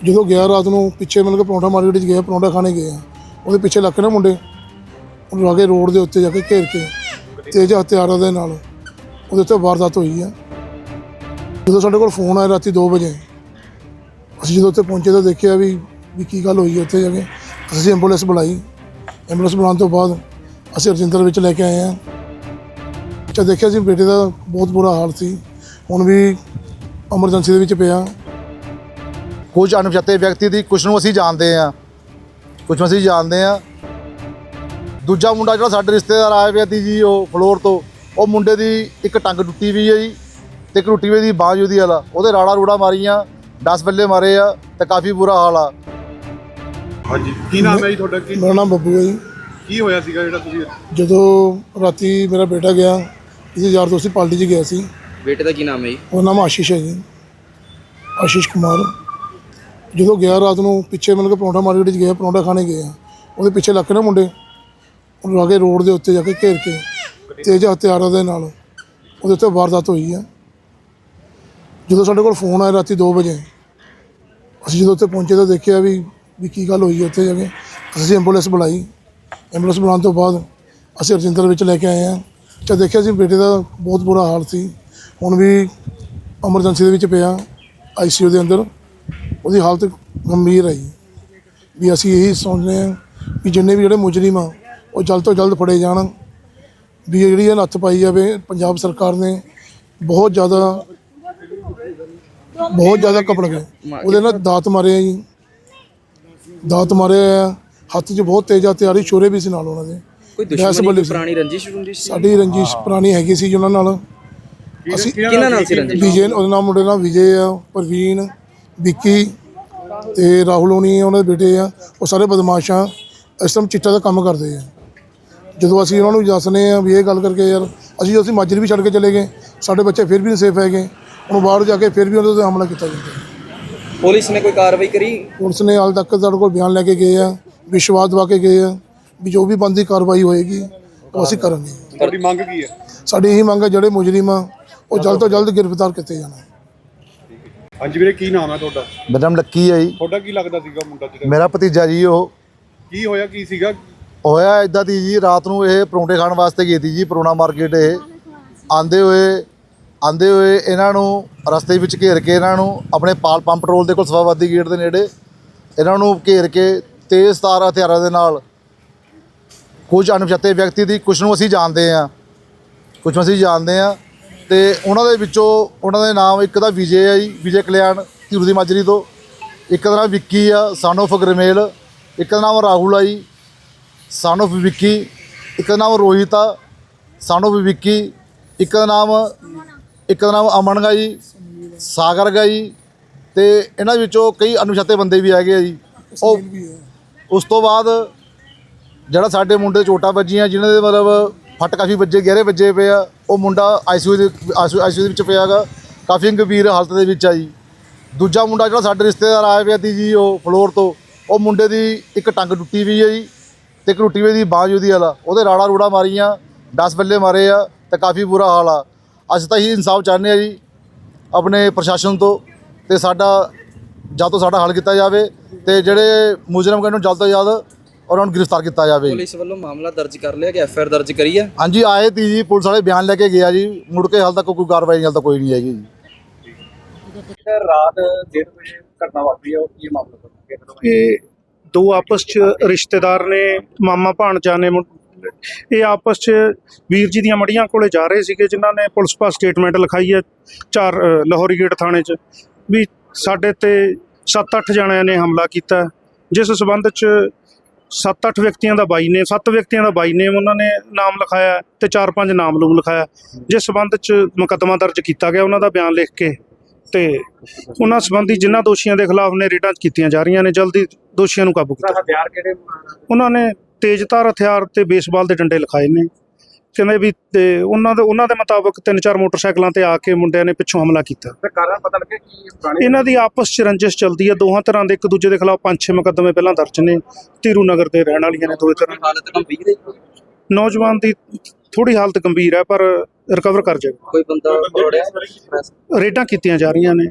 ਜਦੋਂ ਗਿਆ ਰਾਤ ਨੂੰ, ਪਿੱਛੇ ਮਤਲਬ ਕਿ ਪਰੌਂਠਾ ਮਾਰਕੀਟ 'ਚ ਗਿਆ ਪਰੌਂਠਾ ਖਾਣੇ ਗਏ। ਆ ਉਹਦੇ ਪਿੱਛੇ ਲੱਗ ਕੇ ਨਾ ਮੁੰਡੇ, ਉਹਨੂੰ ਲਾਗੇ ਰੋਡ ਦੇ ਉੱਤੇ ਜਾ ਕੇ ਘੇਰ ਕੇ ਤੇਜ਼ ਹਥਿਆਰਾਂ ਦੇ ਨਾਲ, ਉਹਦੇ ਉੱਤੇ ਵਾਰਦਾਤ ਹੋਈ ਆ। ਜਦੋਂ ਸਾਡੇ ਕੋਲ ਫੋਨ ਆਇਆ ਰਾਤੀ 2 ਵਜੇ, ਅਸੀਂ ਜਦੋਂ ਉੱਥੇ ਪਹੁੰਚੇ ਤਾਂ ਦੇਖਿਆ ਵੀ ਵੀ ਕੀ ਗੱਲ ਹੋਈ ਹੈ ਉੱਥੇ ਜਾ ਕੇ। ਅਸੀਂ ਐਂਬੂਲੈਂਸ ਬੁਲਾਈ। ਐਂਬੂਲੈਂਸ ਬੁਲਾਉਣ ਤੋਂ ਬਾਅਦ ਅਸੀਂ ਰਜਿੰਦਰ ਵਿੱਚ ਲੈ ਕੇ ਆਏ ਆ। ਜਦ ਦੇਖਿਆ ਸੀ ਬੇਟੇ ਦਾ ਬਹੁਤ ਬੁਰਾ ਹਾਲ ਸੀ। ਹੁਣ ਵੀ ਐਮਰਜੈਂਸੀ ਦੇ ਵਿੱਚ ਪਿਆ। ਕੁਝ ਅਣਪਛਾਤੇ ਵਿਅਕਤੀ ਦੀ ਕੁਛ ਨੂੰ ਅਸੀਂ ਜਾਣਦੇ ਆ ਕੁਛ ਨੂੰ ਅਸੀਂ ਜਾਣਦੇ ਆ ਦੂਜਾ ਮੁੰਡਾ ਜਿਹੜਾ ਸਾਡੇ ਰਿਸ਼ਤੇਦਾਰ ਆਇਆ ਹੋਇਆ ਸੀ ਜੀ ਉਹ ਫਲੋਰ ਤੋਂ ਉਹ ਮੁੰਡੇ ਦੀ ਇੱਕ ਟੰਗ ਟੁੱਟੀ ਹੋਈ ਹੈ ਜੀ ਤੇ ਇੱਕ ਟੁੱਟੀ ਹੋਈ ਦੀ ਬਾਂਹ ਉਹਦੀ ਵਾਲਾ। ਉਹਦੇ ਰਾੜਾ ਰੂੜਾ ਮਾਰੀਆਂ 10 ਬੱਲੇ ਮਾਰੇ ਆ ਤੇ ਕਾਫੀ ਬੁਰਾ ਹਾਲ ਆ। ਹਾਂਜੀ ਕੀ ਨਾਮ ਹੈ ਜੀ ਤੁਹਾਡਾ? ਕੀ ਮੇਰਾ ਨਾਮ ਬੱਬੂ ਹੈ ਜੀ। ਕੀ ਹੋਇਆ ਸੀਗਾ ਜਿਹੜਾ ਤੁਸੀਂ ਜਦੋਂ ਰਾਤੀ ਮੇਰਾ ਬੇਟਾ ਗਿਆ ਕਿਸੇ ਯਾਰ ਦੋਸਤ ਦੀ ਪਾਰਟੀ 'ਚ ਗਿਆ ਸੀ। ਬੇਟੇ ਦਾ ਕੀ ਨਾਮ ਹੈ ਜੀ? ਉਹਦਾ ਨਾਮ ਆਸ਼ੀਸ਼ ਹੈ ਜੀ। ਆਸ਼ੀਸ਼ ਕੁਮਾਰ। ਜਦੋਂ ਗਿਆ ਰਾਤ ਨੂੰ, ਪਿੱਛੇ ਮਤਲਬ ਕਿ ਪਰੌਂਠਾ ਮਾਰਕੀਟ 'ਚ ਗਿਆ ਪਰੌਂਠਾ ਖਾਣੇ ਗਏ ਆ। ਉਹਦੇ ਪਿੱਛੇ ਲੱਗ ਕੇ ਨਾ ਮੁੰਡੇ, ਉਹਨੂੰ ਲਾਗੇ ਰੋਡ ਦੇ ਉੱਤੇ ਜਾ ਕੇ ਘੇਰ ਕੇ ਤੇਜ਼ ਹਥਿਆਰਾਂ ਦੇ ਨਾਲ, ਉਹਦੇ ਉੱਤੇ ਵਾਰਦਾਤ ਹੋਈ ਆ। ਜਦੋਂ ਸਾਡੇ ਕੋਲ ਫੋਨ ਆਇਆ ਰਾਤੀ 2 ਵਜੇ, ਅਸੀਂ ਜਦੋਂ ਉੱਥੇ ਪਹੁੰਚੇ ਤਾਂ ਦੇਖਿਆ ਵੀ ਵੀ ਕੀ ਗੱਲ ਹੋਈ ਹੈ ਉੱਥੇ ਜਾ ਕੇ। ਅਸੀਂ ਐਂਬੂਲੈਂਸ ਬੁਲਾਈ। ਐਂਬੂਲੈਂਸ ਬੁਲਾਉਣ ਤੋਂ ਬਾਅਦ ਅਸੀਂ ਰਜਿੰਦਰ ਵਿੱਚ ਲੈ ਕੇ ਆਏ ਆ। ਜਦ ਦੇਖਿਆ ਸੀ ਬੇਟੇ ਦਾ ਬਹੁਤ ਬੁਰਾ ਹਾਲ ਸੀ। ਹੁਣ ਵੀ ਐਮਰਜੈਂਸੀ ਦੇ ਵਿੱਚ ਪਿਆ ਆਈਸੀਯੂ ਦੇ ਅੰਦਰ। ਉਹਦੀ ਹਾਲਤ ਗੰਭੀਰ ਹੈ ਜੀ। ਵੀ ਅਸੀਂ ਇਹੀ ਸੋਚਦੇ ਹਾਂ ਵੀ ਜਿੰਨੇ ਵੀ ਜਿਹੜੇ ਮੁਜਰਮ ਆ ਉਹ ਜਲਦ ਤੋਂ ਜਲਦ ਫੜੇ ਜਾਣ। ਵੀ ਜਿਹੜੀ ਇਹ ਨੱਥ ਪਾਈ ਜਾਵੇ ਪੰਜਾਬ ਸਰਕਾਰ ਨੇ ਬਹੁਤ ਜ਼ਿਆਦਾ ਬਹੁਤ ਜ਼ਿਆਦਾ ਕਪੜ ਗਏ। ਉਹਦੇ ਨਾਲ ਦਾਤ ਮਾਰੇ ਆ ਜੀ। ਦਾਤ ਮਾਰੇ ਆ। ਹੱਥ 'ਚ ਬਹੁਤ ਤੇਜ਼ ਹਥਿਆਰੀ ਛੁਰੇ ਵੀ ਸੀ ਨਾਲ ਉਹਨਾਂ ਦੇ। ਕੋਈ ਦੁਸ਼ਮਣੀ। ਪੁਰਾਣੀ ਰੰਜਿਸ਼ ਰੁੰਜਿਸ਼ ਸੀ? ਸਾਡੀ ਰੰਜਿਸ਼ ਪੁਰਾਣੀ ਹੈਗੀ ਸੀ ਜੀ ਉਹਨਾਂ ਨਾਲ। ਅਸੀਂ ਕਿਹਨਾਂ ਨਾਲ ਸੀ ਰੰਜਿਸ਼? ਵਿਜੇ ਉਹਦਾ ਨਾਮ ਮੁੰਡੇ ਦਾ ਵਿਜੇ ਆ ਪ੍ਰਵੀਨ। ਵਿੱਕੀ ਤੇ ਰਾਹੁਲ ਹੋਣੀ ਉਹਨਾਂ ਦੇ ਬੇਟੇ ਆ ਉਹ ਸਾਰੇ ਬਦਮਾਸ਼ ਆ ਇਸ ਟਾਈਮ ਚਿੱਟਾ ਦਾ ਕੰਮ ਕਰਦੇ ਆ। ਜਦੋਂ ਅਸੀਂ ਉਹਨਾਂ ਨੂੰ ਦੱਸਨੇ ਆ ਵੀ ਇਹ ਗੱਲ ਕਰਕੇ ਯਾਰ ਅਸੀਂ ਅਸੀਂ ਮਾਜਰੀ ਵੀ ਛੱਡ ਕੇ ਚਲੇ ਗਏ ਸਾਡੇ ਬੱਚੇ ਫਿਰ ਵੀ ਨਹੀਂ ਸੇਫ ਹੈਗੇ ਹੁਣ ਬਾਹਰ ਜਾ ਕੇ ਫਿਰ ਵੀ ਉਹਨਾਂ ਤੇ ਹਮਲਾ ਕੀਤਾ ਜਾਂਦਾ। ਪੁਲਿਸ ਨੇ ਕੋਈ ਕਾਰਵਾਈ ਕਰੀ? ਪੁਲਿਸ ਨੇ ਹਾਲ ਤੱਕ ਸਾਡੇ ਕੋਲ ਬਿਆਨ ਲੈ ਕੇ ਗਏ ਆ ਵਿਸ਼ਵਾਸ ਦਵਾ ਕੇ ਗਏ ਆ ਵੀ ਜੋ ਵੀ ਬੰਦੀ ਕਾਰਵਾਈ ਹੋਏਗੀ ਉਹ ਅਸੀਂ ਕਰਾਂਗੇ। ਤੁਹਾਡੀ ਮੰਗ ਕੀ ਹੈ? ਸਾਡੀ ਇਹੀ ਮੰਗ ਹੈ ਜਿਹੜੇ ਮੁਜਰਮ ਆ ਉਹ ਜਲਦ ਤੋਂ ਜਲਦ ਗ੍ਰਿਫਤਾਰ ਕੀਤੇ ਜਾਣ। ਹਾਂਜੀ ਵੀਰੇ ਕੀ ਨਾਮ ਹੈ ਤੁਹਾਡਾ? ਮੇਰਾ ਨਾਮ ਲੱਕੀ ਹੈ ਜੀ। ਤੁਹਾਡਾ ਕੀ ਲੱਗਦਾ ਸੀਗਾ ਮੁੰਡਾ ਜਿਹੜਾ? ਮੇਰਾ ਭਤੀਜਾ ਜੀ ਉਹ। ਕੀ ਹੋਇਆ ਕੀ ਸੀਗਾ? ਹੋਇਆ ਇਦਾਂ ਦੀ ਜੀ ਰਾਤ ਨੂੰ ਇਹ ਪਰੌਂਠੇ ਖਾਣ ਵਾਸਤੇ ਗਈ ਸੀ ਜੀ ਪਰੋਣਾ ਮਾਰਕੀਟ ਇਹ। ਆਂਦੇ ਹੋਏ ਆਂਦੇ ਹੋਏ ਇਹਨਾਂ ਨੂੰ ਰਸਤੇ ਵਿੱਚ ਘੇਰ ਕੇ ਇਹਨਾਂ ਨੂੰ ਆਪਣੇ ਪਾਲ ਪੰਪ ਪੈਟਰੋਲ ਦੇ ਕੋਲ ਸਵਾਵਾਦੀ ਗੇਟ ਦੇ ਨੇੜੇ ਇਹਨਾਂ ਨੂੰ ਘੇਰ ਕੇ ਤੇਜ਼ ਤਾਰ ਹਥਿਆਰਾਂ ਦੇ ਨਾਲ ਕੁਝ ਅਣਪਛਾਤੇ ਵਿਅਕਤੀ ਦੀ ਕੁਛ ਨੂੰ ਅਸੀਂ ਜਾਣਦੇ ਆ ਕੁਛ ਨੂੰ ਅਸੀਂ ਜਾਣਦੇ ਆ ਤੇ ਉਹਨਾਂ ਦੇ ਵਿੱਚੋਂ ਉਹਨਾਂ ਦੇ ਨਾਮ ਇੱਕ ਦਾ ਵਿਜੇ ਆ ਜੀ, ਵਿਜੇ ਕਲਿਆਣ ਧੀਰੂ ਦੀ ਮਾਜਰੀ ਤੋਂ। ਇੱਕ ਦਾ ਨਾਮ ਵਿੱਕੀ ਆ ਸਨ of ਗਰਮੇਲ। ਇੱਕ ਦਾ ਨਾਮ ਰਾਹੁਲ ਆ ਜੀ ਸਨ of ਵਿੱਕੀ। ਇੱਕ ਦਾ ਨਾਮ ਰੋਹਿਤ ਆ ਸਨ of ਵਿੱਕੀ। ਇੱਕ ਦਾ ਨਾਮ, ਇੱਕ ਦਾ ਨਾਮ ਅਮਨ ਗਾ ਜੀ, ਸਾਗਰ ਗਾ ਜੀ। ਤੇ ਇਹਨਾਂ ਵਿੱਚੋਂ ਕਈ ਅਣਪਛਾਤੇ ਬੰਦੇ ਵੀ ਹੈਗੇ ਆ ਜੀ। ਉਹ ਉਸ ਤੋਂ ਬਾਅਦ ਜਿਹੜਾ ਸਾਡੇ ਮੁੰਡੇ ਚੋਟਾਂ ਵੱਜੀਆਂ, ਜਿਨ੍ਹਾਂ ਦੇ ਮਤਲਬ ਫੱਟ ਕਾਫੀ ਵੱਜੇ, ਗਹਿਰੇ ਵੱਜੇ ਪਏ ਆ ਉਹ ਮੁੰਡਾ ਆਈਸੀਯੂ ਦੇ ਆਈਸੀਯੂ ਦੇ ਵਿੱਚ ਪਿਆ ਗਾ ਕਾਫੀ ਗੰਭੀਰ ਹਾਲਤ ਦੇ ਵਿੱਚ ਆ ਜੀ। ਦੂਜਾ ਮੁੰਡਾ ਜਿਹੜਾ ਸਾਡੇ ਰਿਸ਼ਤੇਦਾਰ ਆਇਆ ਪਿਆ ਸੀ ਜੀ, ਉਹ ਫਲੋਰ ਤੋਂ, ਉਹ ਮੁੰਡੇ ਦੀ ਇੱਕ ਟੰਗ ਟੁੱਟੀ ਵੀ ਹੈ ਜੀ। ਤੇ ਇੱਕ ਟੁੱਟੀ ਹੋਈ ਦੀ ਬਾਂਹ ਉਹਦੀ ਵਾਲਾ। ਉਹਦੇ ਰਾੜਾ ਰੂੜਾ ਮਾਰੀਆਂ 10 ਬੱਲੇ ਮਾਰੇ ਆ ਤੇ ਕਾਫੀ ਬੁਰਾ ਹਾਲ ਆ। ਅਸੀਂ ਤਾਂ ਹੀ ਇਨਸਾਫ ਚਾਹੁੰਦੇ ਆ ਜੀ, ਆਪਣੇ ਪ੍ਰਸ਼ਾਸਨ ਤੋਂ ਤੇ ਸਾਡਾ ਜਾਂ ਤੋਂ ਸਾਡਾ ਹੱਲ ਕੀਤਾ ਜਾਵੇ ਤੇ ਜਿਹੜੇ ਮੁਜਰਮ ਨੂੰ, ਜਲਦ ਤੋਂ ਜਲਦ ਉਹਨਾਂ ਨੂੰ ਗ੍ਰਿਫਤਾਰ ਕੀਤਾ ਜਾਵੇ। ਪੁਲਿਸ ਵੱਲੋਂ ਮਾਮਲਾ ਦਰਜ ਕਰ ਲਿਆ ਕਿ ਐਫਆਈਆਰ ਦਰਜ ਕਰੀ ਹੈ? ਹਾਂਜੀ ਆਏ ਤੀ ਜੀ ਪੁਲਿਸ ਵਾਲੇ ਬਿਆਨ ਲੈ ਕੇ ਗਿਆ ਜੀ। ਮੁੜ ਕੇ ਹਾਲ ਤੱਕ ਕੋਈ ਕਾਰਵਾਈ ਹਾਲ ਤੱਕ ਕੋਈ ਨਹੀਂ ਹੈਗੀ ਜੀ। ਰਾਤ ਡੇਢ ਵਜੇ ਘਟਨਾ ਵਾਪਰੀ ਹੈ ਉਹ ਕੀ ਮਾਮਲਾ ਹੈ ਇਹ ਦੋ ਆਪਸ ਚ ਰਿਸ਼ਤੇਦਾਰ ਨੇ ਮਾਮਾ ਭਾਣਜਾ ਨੇ ਮੁੰ- ਇਹ ਆਪਸ ਚ ਵੀਰ ਜੀ ਦੀਆਂ ਮੜੀਆਂ ਕੋਲੇ ਜਾ ਰਹੇ ਸੀਗੇ ਜਿਨ੍ਹਾਂ ਨੇ ਪੁਲਿਸ ਪਾਸ ਸਟੇਟਮੈਂਟ ਲਿਖਾਈ ਹੈ ਚਾਰ ਅ, ਲਾਹੌਰੀ ਗੇਟ ਥਾਣੇ ਚ ਵੀ ਸਾਡੇ ਤੇ 7-8 ਜਣਿਆਂ ਨੇ ਹਮਲਾ ਕੀਤਾ ਜਿਸ ਸਬੰਧ ਚ 7-8 ਵਿਅਕਤੀਆਂ ਦਾ ਬਾਈ ਨੇ 7 ਵਿਅਕਤੀਆਂ ਦਾ ਬਾਈ ਨੇਮ ਉਹਨਾਂ ਨੇ ਨਾਮ ਲਿਖਾਇਆ ਤੇ 4-5 ਨਾਮ ਲੂਮ ਲਿਖਾਇਆ। ਜਿਸ ਸਬੰਧ ਚ ਮੁਕੱਦਮਾ ਦਰਜ ਕੀਤਾ ਗਿਆ ਉਹਨਾਂ ਦਾ ਬਿਆਨ ਲਿਖ ਕੇ ਤੇ ਉਹਨਾਂ ਸੰਬੰਧੀ ਜਿਨ੍ਹਾਂ ਦੋਸ਼ੀਆਂ ਦੇ ਖਿਲਾਫ ਨੇ ਰੇਡਾਂ ਕੀਤੀਆਂ ਜਾ ਰਹੀਆਂ ਨੇ ਜਲਦੀ ਦੋਸ਼ੀਆਂ ਨੂੰ ਕਾਬੂ ਕੀਤਾ। ਉਹਨਾਂ ਨੇ ਤੇਜ਼ਧਾਰ ਹਥਿਆਰ ਤੇ ਬੇਸਬਾਲ ਦੇ ਡੰਡੇ ਲਿਖਾਏ ਨੇ। ਕਹਿੰਦੇ ਵੀ ਤੇ ਉਹਨਾਂ ਦੇ ਉਹਨਾਂ ਦੇ ਮੁਤਾਬਕ ਤਿੰਨ ਚਾਰ ਮੋਟਰਸਾਈਕਲਾਂ ਤੇ ਆ ਕੇ ਮੁੰਡਿਆਂ ਨੇ ਪਿੱਛੋਂ ਹਮਲਾ ਕੀਤਾ। ਤੇ ਕਾਰਨ ਪਤਾ ਲੱਗਿਆ ਕੀ ਪੁਰਾਣੀ ਇਹਨਾਂ ਦੀ ਆਪਸ ਚ ਰੰਜਿਸ਼ ਚੱਲਦੀ ਹੈ। ਦੋਹਾਂ ਤਰ੍ਹਾਂ ਦੇ ਇੱਕ ਦੂਜੇ ਦੇ ਖਿਲਾਫ ਪੰਜ ਛੇ ਮੁਕੱਦਮੇ ਪਹਿਲਾਂ ਦਰਜ ਨੇ। ਧੀਰੂ ਨਗਰ ਦੇ ਰਹਿਣ ਵਾਲੀਆਂ ਨੇ ਦੋਵੇਂ ਤਰ੍ਹਾਂ। ਹਾਲਤ ਗੰਭੀਰ ਹੈ ਨੌਜਵਾਨ ਦੀ ਥੋੜੀ ਹਾਲਤ ਗੰਭੀਰ ਹੈ ਪਰ ਰਿਕਵਰ ਕਰ ਜਾਏਗਾ। ਕੋਈ ਬੰਦਾ ਫੜਿਆ ਰੇਡਾਂ ਕੀਤੀਆਂ ਜਾ ਰਹੀਆਂ ਨੇ।